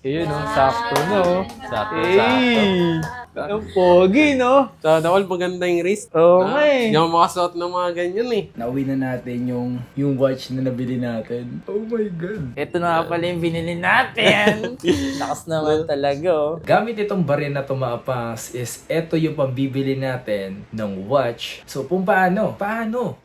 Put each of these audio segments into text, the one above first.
Ayun, no? Sakto na, oh. Sakto, sakto. Hey! Ang pogi, no? Sana all maganda yung wrist. Oo Ah, nga eh. Hindi ako makasuot ng mga ganyan eh. Nauwi na natin yung, yung watch na nabili natin. Oh my God. Ito na nga pala yung binili natin. Lakas naman talaga, oh. Gamit itong baril na tumapas is ito yung pambibili natin ng watch. So, kung paano? Paano?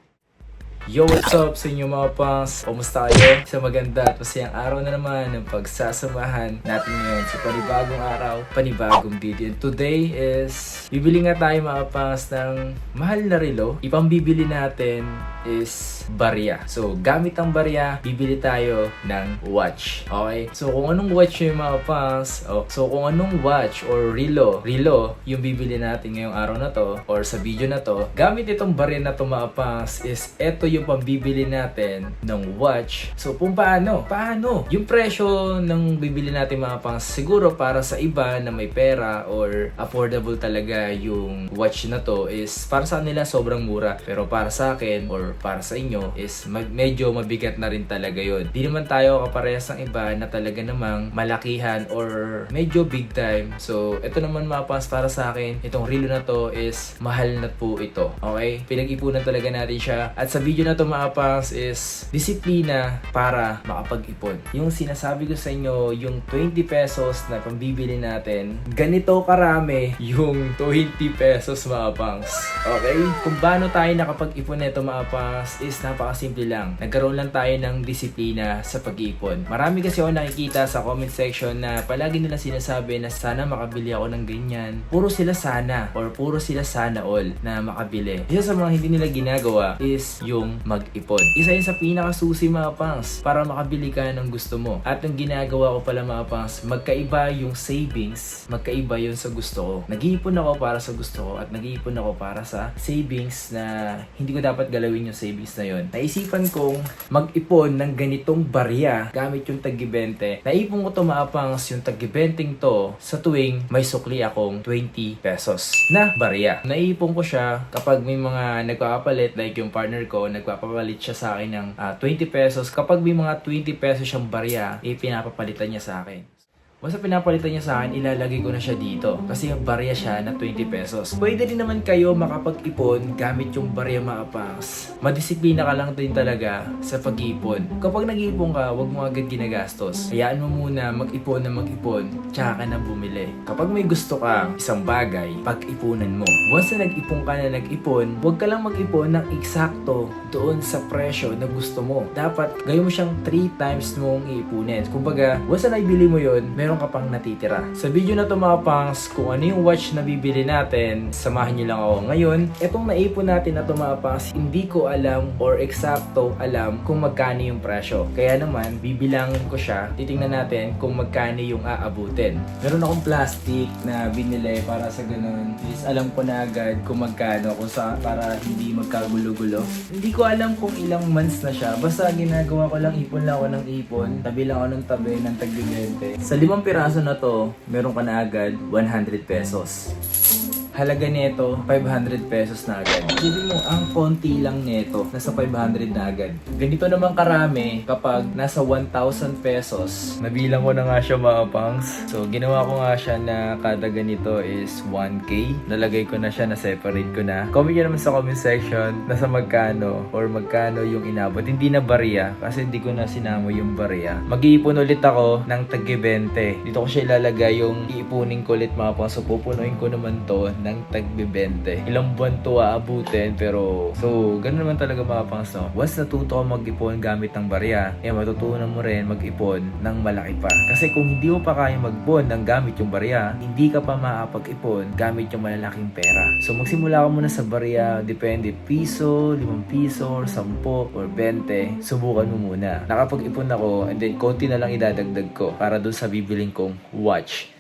Yo, what's up sa inyo mga pangs? Kumusta kayo? Sa maganda at masayang araw na naman ng pagsasamahan natin ngayon sa panibagong araw, panibagong video. And today is, bibili nga tayo mga pangs ng mahal na relo. Ipambibili natin is barya. So, gamit ang barya, bibili tayo ng watch. Okay? So, kung anong watch yung mga pangs, oh, so kung anong watch or relo, relo yung bibili natin ngayong araw na to or sa video na to, gamit itong barya na to mga pangs is eto yung pambibili natin ng watch. So, kung paano? Paano? Yung presyo ng bibili natin mga pangs, siguro para sa iba na may pera or affordable talaga yung watch na to is para sa nila sobrang mura. Pero para sa akin or para sa inyo is mag- medyo mabigat na rin talaga yon. Di naman tayo kaparehas ng iba na talaga namang malakihan or medyo big time. So, ito naman mga pangs para sa akin, itong relo na to is mahal na po ito. Okay? Pinag-ipunan talaga natin siya. At sa video na to mga pangs is disiplina para makapag-ipon. Yung sinasabi ko sa inyo, yung 20 pesos na pambibili natin, ganito karami yung 20 pesos mga pangs. Okay? Kung paano tayo nakapag-ipon nito mga pangs is napakasimple lang. Nagkaroon lang tayo ng disiplina sa pag-iipon. Marami kasi ako nakikita sa comment section na palagi nila sinasabi na sana makabili ako ng ganyan. Puro sila sana or puro sila sana all na makabili. Isa sa mga hindi nila ginagawa is yung mag-ipon. Isa yun sa pinakasusi mga pangs para makabili ka ng gusto mo. At ang ginagawa ko pala mga pangs, magkaiba yung savings, magkaiba yun sa gusto ko. Nag-iipon ako para sa gusto ko at nag-iipon ako para sa savings na hindi ko dapat galawin yung savings na yun. Naisipan kong mag-ipon ng ganitong barya gamit yung tagi-20. Naipon ko to mga pangs yung tagi-20 to sa tuwing may sukli akong 20 pesos na barya. Naipon ko siya kapag may mga nagpapapalit like yung partner ko, nagpapapalit siya sa akin ng ah, 20 pesos. Kapag may mga 20 pesos siyang barya, eh pinapapalitan niya sa akin. Basta pinapalitan niya sa akin, ilalagay ko na siya dito. Kasi yung barya siya na 20 pesos. Pwede din naman kayo makapag-ipon gamit yung barya mga pangs. Madisiplina ka lang din talaga sa pag-ipon. Kapag nag-iipon ka, huwag mo agad ginagastos. Hayaan mo muna mag-ipon na mag-ipon, tsaka ka na bumili. Kapag may gusto ka, isang bagay, pag-ipunan mo. Once na nag-ipon ka na nag-ipon, huwag ka lang mag-ipon ng eksakto doon sa presyo na gusto mo. Dapat gawin mo siyang 3 times mong iipunin. Kumbaga, once na naibili mo yon, meron ka pang natitira. Sa video na to mga pangs, kung ano yung watch na bibili natin, samahan nyo lang ako ngayon. Etong naipon natin na to mga pangs, hindi ko alam or eksakto alam kung magkano yung presyo. Kaya naman, bibilangin ko siya, titingnan natin kung magkano yung aabutin. Meron akong plastic na binili para sa ganun. Is alam ko na agad kung magkano, kung sa para hindi magkagulo-gulo. Hindi ko alam kung ilang months na siya. Basta ginagawa ko lang, ipon lang ako ng ipon. Tabi lang ako ng tabi ng taglibente. Sa limang piraso na to, meron ka na agad 100 pesos. Halaga nito, 500 pesos na agad. Sabi mo, ang konti lang nito, nasa 500 na agad. Ganito naman karami kapag nasa 1,000 pesos. Nabilang ko na nga siya mga pangs. So, ginawa ko nga siya na kada ganito is 1K. Nalagay ko na siya, na-separate ko na. Comment nyo naman sa comment section nasa magkano or magkano yung inabot. Hindi na barya kasi hindi ko na sinamo yung barya. Mag-iipon ulit ako ng tagi 20. Dito ko siya ilalagay yung iipunin ko ulit mga pangs. So, pupunuin ko naman to ng tagbi 20. Ilang buwan to aabutin pero so ganun naman talaga mga pangs no. Once natuto ka mag-ipon gamit ng barya, eh matutunan mo rin mag-ipon ng malaki pa. Kasi kung hindi mo pa kaya mag-bond ng gamit yung barya, hindi ka pa makapag-ipon gamit yung malalaking pera. So magsimula ka muna sa barya, depende piso, 5 piso, or 10 or 20. Subukan mo muna. Nakapag-ipon ako and then konti na lang idadagdag ko para doon sa bibiling kong watch.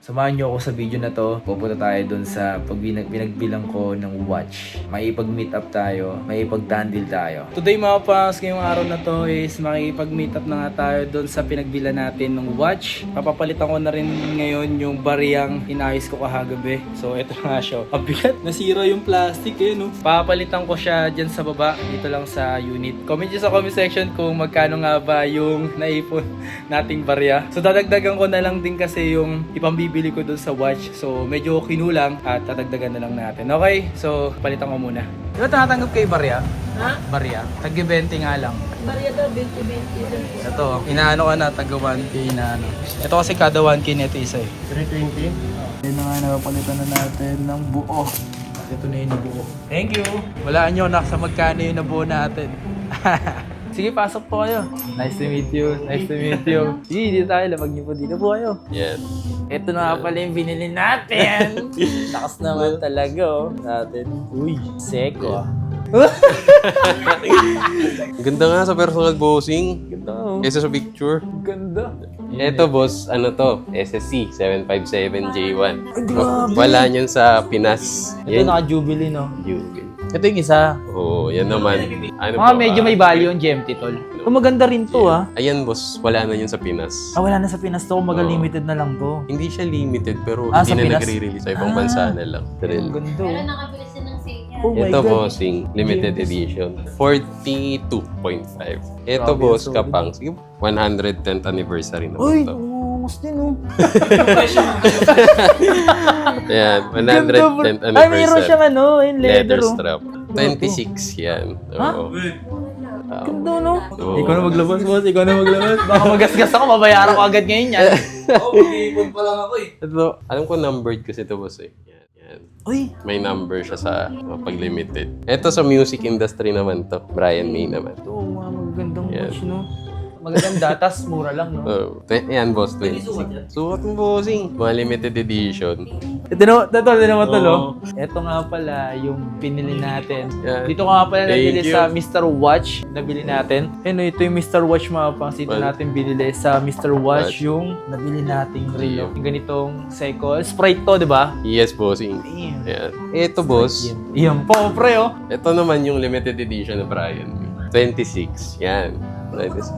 Samahan niyo ako sa video na to. Pupunta tayo dun sa pag pinagbilang ko ng watch. May ipag-meet up tayo. May ipag-dandil tayo. Today mga pas, ngayong araw na to is makikipag-meet up na nga tayo dun sa pinagbilan natin ng watch. Papapalitan ko na rin ngayon yung bariyang inayos ko kahagabi. So ito nga siya. Abigat, nasira yung plastic eh no. Papalitan ko siya dyan sa baba. Dito lang sa unit. Comment sa comment section kung magkano nga ba yung naipon nating barya. So dadagdagan ko na lang din kasi yung ipambibili ko dun sa watch. So medyo kinulang at dadagdagan na lang natin. Okay? So palitan ko muna. Di ba tinatanggap kay barya? Ha? Barya? Tag-20 nga lang. Maria daw, 20-20 din. Ito, inaano ka na, taga 1K inaano. Ito kasi kada 1K nito isa eh. 320? Ito na nga, napapalitan na natin ng buo. Ito na yung nabuo. Thank you! Walaan nyo na sa magkano yung nabuo natin. Sige, pasok po kayo. Nice to meet you. Nice to meet you. Sige, dito tayo. Labag niyo po dito po kayo. Yan. Ito na nga pala yung binili natin. Lakas naman talaga oh. Natin. Uy, seko ah. Ganda nga sa personal bossing. Ganda oh. Kaysa sa picture. Ganda. Ito boss, ano to? SSC 757J1. grabe. Wala niyan sa Pinas. Ito naka-jubilee no. Jubil. Ito yung isa. Oo, yan naman. Ano Mga ba? medyo may value yung GMT tol. Kung maganda rin to ah. Ayan boss, wala na yun sa Pinas. Ah, wala na sa Pinas to. Kumaga Oo. limited na lang to. Hindi siya limited pero Ah, sa hindi na nagre-release sa ibang Ah. bansa na lang. Ang Thrill. ganda Pero oh. nakabili siya ng sale niya. Oh my Ito God. bossing, limited edition. 42.5. Ito Grabe, boss, solid. kapang. Sige, 110th anniversary na Uy, to. Umus din oh. Ayan, 110th Ay, mayroon anniversary. siyang ano, yung leather, Leather oh. strap. 26 yan. Ha? Oo. Ganda no. Oo. Ikaw na maglabas, boss. Ikaw na maglabas. Baka magasgas ako, mabayaran ko agad ngayon yan. Oo, mag-iipon pa lang ako eh. Ito, alam ko numbered kasi ito boss eh. Yan, yan. Uy, May number siya sa uh, pag-limited. Ito sa music industry naman to. Brian May naman. ito, mga magagandang Yan. watch no. Magaganda, tas mura lang no. Oh, te- yan boss, 26. Sukat mo bossing. Mga limited edition. Ito na, ito, ito naman to, no? Ito nga pala yung pinili natin. Yan. Dito nga pala Thank nabili you. sa Mr. Watch. Nabili natin. Ano, ito yung Mr. Watch mga pangs. Dito Well, natin binili sa Mr. Watch Watch. yung nabili nating relo. Yeah. Yung ganitong cycle. Sprite to, di ba? Yes, bossing. Damn. Yan. Ito boss, Yan po, pre, oh. ito naman yung limited edition na Brian May. 26. Yan. 26.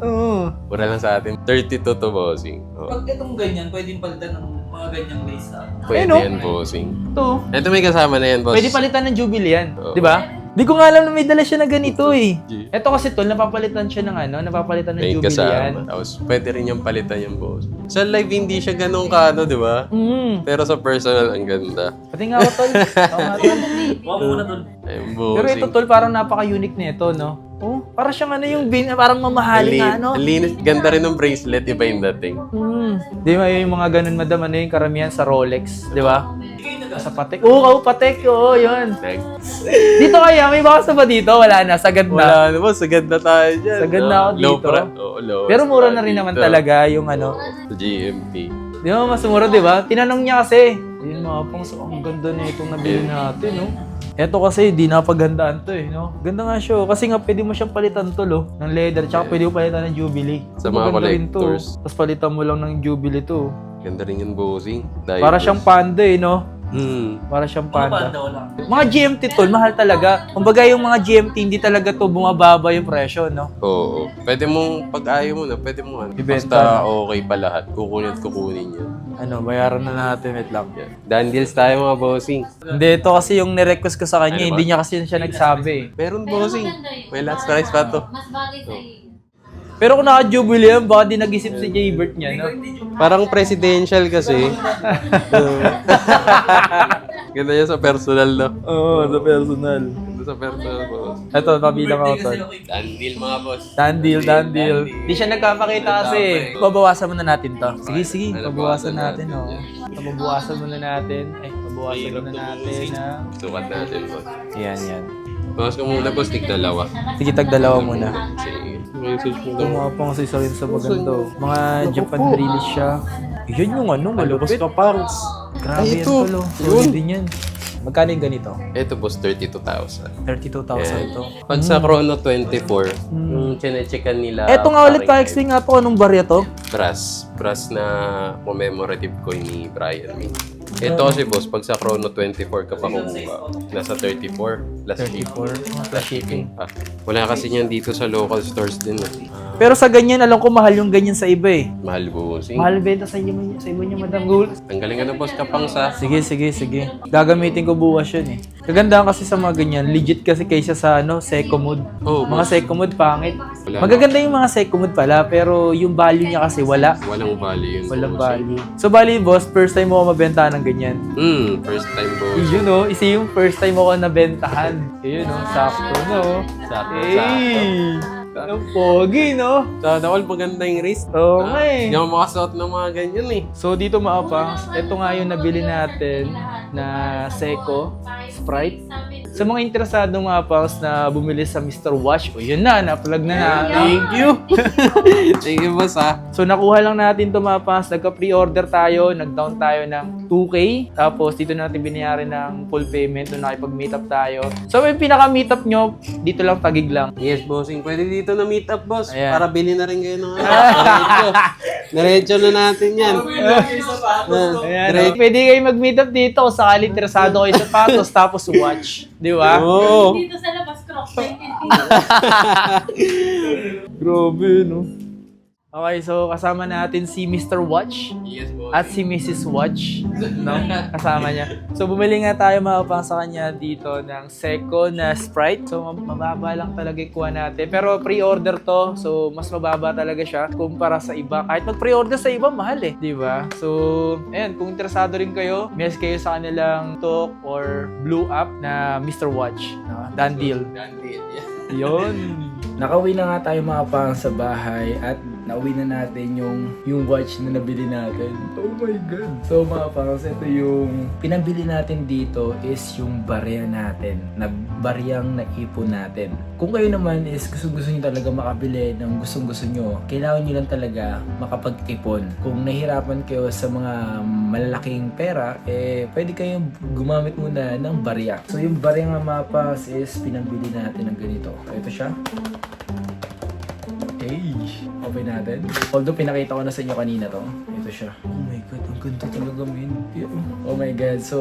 Oo. Mura lang sa atin. 32 to bossing. Oh. Pag itong ganyan, pwedeng palitan ng mga ganyang lace. Pwede Ayun, oh. yan bossing. Ito. Ito may kasama na yan boss. Pwede palitan ng Jubilee yan. Oo. Di ba? Di ko nga alam na may dala siya na ganito eh. Ito kasi tol, napapalitan siya ng ano, napapalitan ng May Jubilee yan. kasama. Tapos pwede rin yung palitan yung boss. Sa live hindi siya ganun ka ano, di ba? Mm. Pero sa personal, ang ganda. Pati nga ako tol. Ako nga, tol. Huwag mo na tol. Ayun, Pero ito bossing. tol, parang napaka-unique nito, no? Oh, para siyang ano yung bin, parang mamahalin nga, ano? Linis. Ganda rin ng bracelet, iba yung dating. Mm. Di ba yung mga ganun, madam, ano yung karamihan sa Rolex, di ba? Sa Patek. Oo, oh, Patek, oo, yun. Nag- Dito kaya, may bawas na ba dito? Wala na, sagad na. Wala na boss, sagad na tayo dyan. Sagad no? na ako Low dito. pra- Oo, low. Pero mura na rin naman talaga yung ano. Sa GMT. Di ba, mas mura, di ba? Tinanong niya kasi. Yun mga pang, so, ang ganda na itong nabili natin, no? Eto kasi, di napagandaan to eh, no? Ganda nga siya, oh. kasi nga pwede mo siyang palitan to, lo, ng leather, tsaka pwede mo palitan ng Jubilee. Sa mga Maganda rin to. collectors. Tapos palitan mo lang ng Jubilee to. Ganda rin yung bossing. Para siyang panda eh, no? Hmm. Para siyang Mga panda. banda wala. Mga GMT tol, mahal talaga. Kumbaga yung mga GMT, hindi talaga to bumababa yung presyo, no? Oo. Pwede mong, pag ayaw mo na, pwede mo ano. Ibenta, Basta okay pa lahat. Kukunin at kukunin yan. Ano, bayaran na natin, wait lang. yan. Dan deals tayo mga bossing. Hindi, ito kasi yung nirequest ko sa kanya, Ano ba? hindi niya kasi siya nagsabi eh. Meron Pero bossing. maganda yun. May last price pa to. Mas bagay sa iyo. Pero kung naka-jubilee yan, baka di nag-isip si Jaybert niya, no? Parang presidential kasi. Ganda yan sa personal, no? Oo, sa personal. Ganda sa personal, boss. Ito, pabilang ako to. Dan deal mga boss. Dan deal, dan deal. Di siya nagkapakita kasi. Babawasan muna natin to. Sige, sige. Ano, Babawasan bawasan natin, oh. Babawasan muna natin. Eh, babawasan muna natin, ha. Sukat natin, boss. Yan, yan. Bawas ko muna, boss. Tig dalawa. Sige, tag dalawa muna. Sige. Message mo Ito mga pang isa rin sa maganda. Mga Japan release siya. Yan yung ano, malupit. ka, pangs. Grabe Ay, yan ito. tolo. Yun. Solid din yan. Magkano yung ganito? Ito boss, 32,000. 32,000 to. Pag sa Chrono 24, yung chinechekan nila... Eto nga ulit, pa-explain nga po anong barya to. Brass. Brass na commemorative coin ni Brian May. Ito kasi boss, pag sa Chrono 24 ka pa kumuha, nasa 34 plus shipping. 34, plus shipping. Ah, wala kasi niyan dito sa local stores din. eh. Ah, Pero sa ganyan, alam ko mahal yung ganyan sa iba eh. mahal bossing. Mahal benta sa inyo, sa iba niyo, Madam Gold. Ang galing ka na boss kapang sa... Sige, sige, sige. Gagamitin ko buwas yun eh. Kagandahan kasi sa mga ganyan, legit kasi kaysa sa ano, Seco Mood. Oh, Mga Seco Mood pangit. Wala. Magaganda yung mga Seco Mood pala, pero yung value niya kasi wala. Walang value yun. Walang bossing. value. So, bali, boss, first time mo ako mabenta ng ganyan. Hmm, first time boss. Yun oh, isa yung first time ako nabentahan. Yun oh, sakto no. Sakto, Hey! Ang pogi, no? Sana all maganda yung wrist. Oo Ah, nga eh. Hindi ako makasuot ng mga ganyan eh. So dito maapangs, ito nga yung nabili natin na Seiko Sprite. Sa mga interesado mga pangs na bumili sa Mr. Watch, o yun na, na-plug na na. Thank you! Thank you boss ah. So nakuha lang natin ito mga pangs, nagka-pre-order tayo, nag-down tayo ng 2K, tapos dito natin binayaran ng full payment nung nakipag-meet up tayo. So yung pinaka-meet up nyo, dito lang tagig lang. Yes, bossing. Pwede dito na meet up, boss. Ayan. Para bilhin na rin kayo ng ano. Diretso. Na natin yan. Ah, diretso. pwede kayo mag-meet up dito sakali interesado kayo sa patos tapos watch. Di ba? Oo. Dito sa labas, cross Grabe, no? Okay, so kasama natin si Mr. Watch Yes, boss. at si Mrs. Watch. No? Kasama niya. So bumili nga tayo mga pang sa kanya dito ng Seiko na Sprite. So mab- mababa lang talaga yung kuha natin. Pero pre-order to, so mas mababa talaga siya kumpara sa iba. Kahit mag-pre-order sa iba, mahal eh. Di ba? So, ayan, kung interesado rin kayo, message kayo sa kanilang Talk or Blue app na Mr. Watch. No? Done deal. Yun. Nakauwi na nga tayo mga pang sa bahay at nauwi na natin yung yung watch na nabili natin. Oh my god. So mga pangs, ito yung pinabili natin dito is yung barya natin. Na baryang naipon natin. Kung kayo naman is gusto gusto nyo talaga makabili ng gustong gusto nyo, kailangan nyo lang talaga makapag-ipon. Kung nahirapan kayo sa mga malalaking pera, eh pwede kayong gumamit muna ng barya. So yung barya nga mga pangs is pinabili natin ng ganito. Ito siya. Hey, open natin. Although pinakita ko na sa inyo kanina to. Ito siya. Oh my god, ang ganda talaga min. Oh my god. So,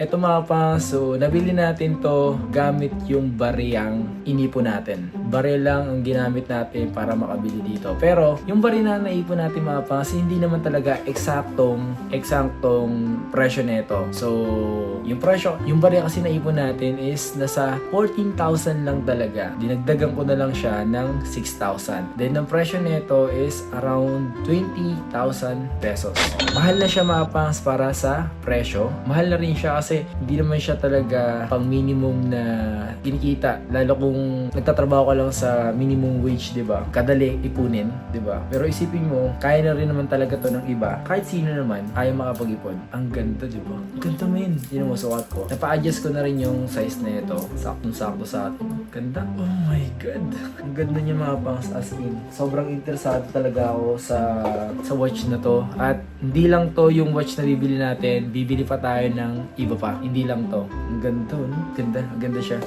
eto mga pa. So, nabili natin to gamit yung bariyang inipo natin. Barya lang ang ginamit natin para makabili dito. Pero, yung barya na naipon natin mga pa, kasi hindi naman talaga eksaktong, eksaktong presyo nito. So, yung presyo, yung barya kasi naipon natin is nasa 14,000 lang talaga. Dinagdagan ko na lang siya ng 6,000. Then, ang presyo nito is around 20,000 pesos. Mahal na siya mga pangs para sa presyo. Mahal na rin siya kasi hindi naman siya talaga pang minimum na kinikita. Lalo kung nagtatrabaho ka lang sa minimum wage, di ba? Kadali ipunin, di ba? Pero isipin mo, kaya na rin naman talaga to ng iba. Kahit sino naman, kaya makapag-ipon. Ang ganda, di ba? Ganda men. Yun mo sukat ko. Napa-adjust ko na rin yung size na ito. Saktong-sakto sa atin. Ganda. Oh my God. Ang ganda niya mga pangs as in. Sobrang interesado talaga ako sa sa watch na to. At hindi lang to yung watch na bibili natin. Bibili pa tayo ng iba pa. Hindi lang to. Ang ganda, no? Ganda. Ang ganda siya.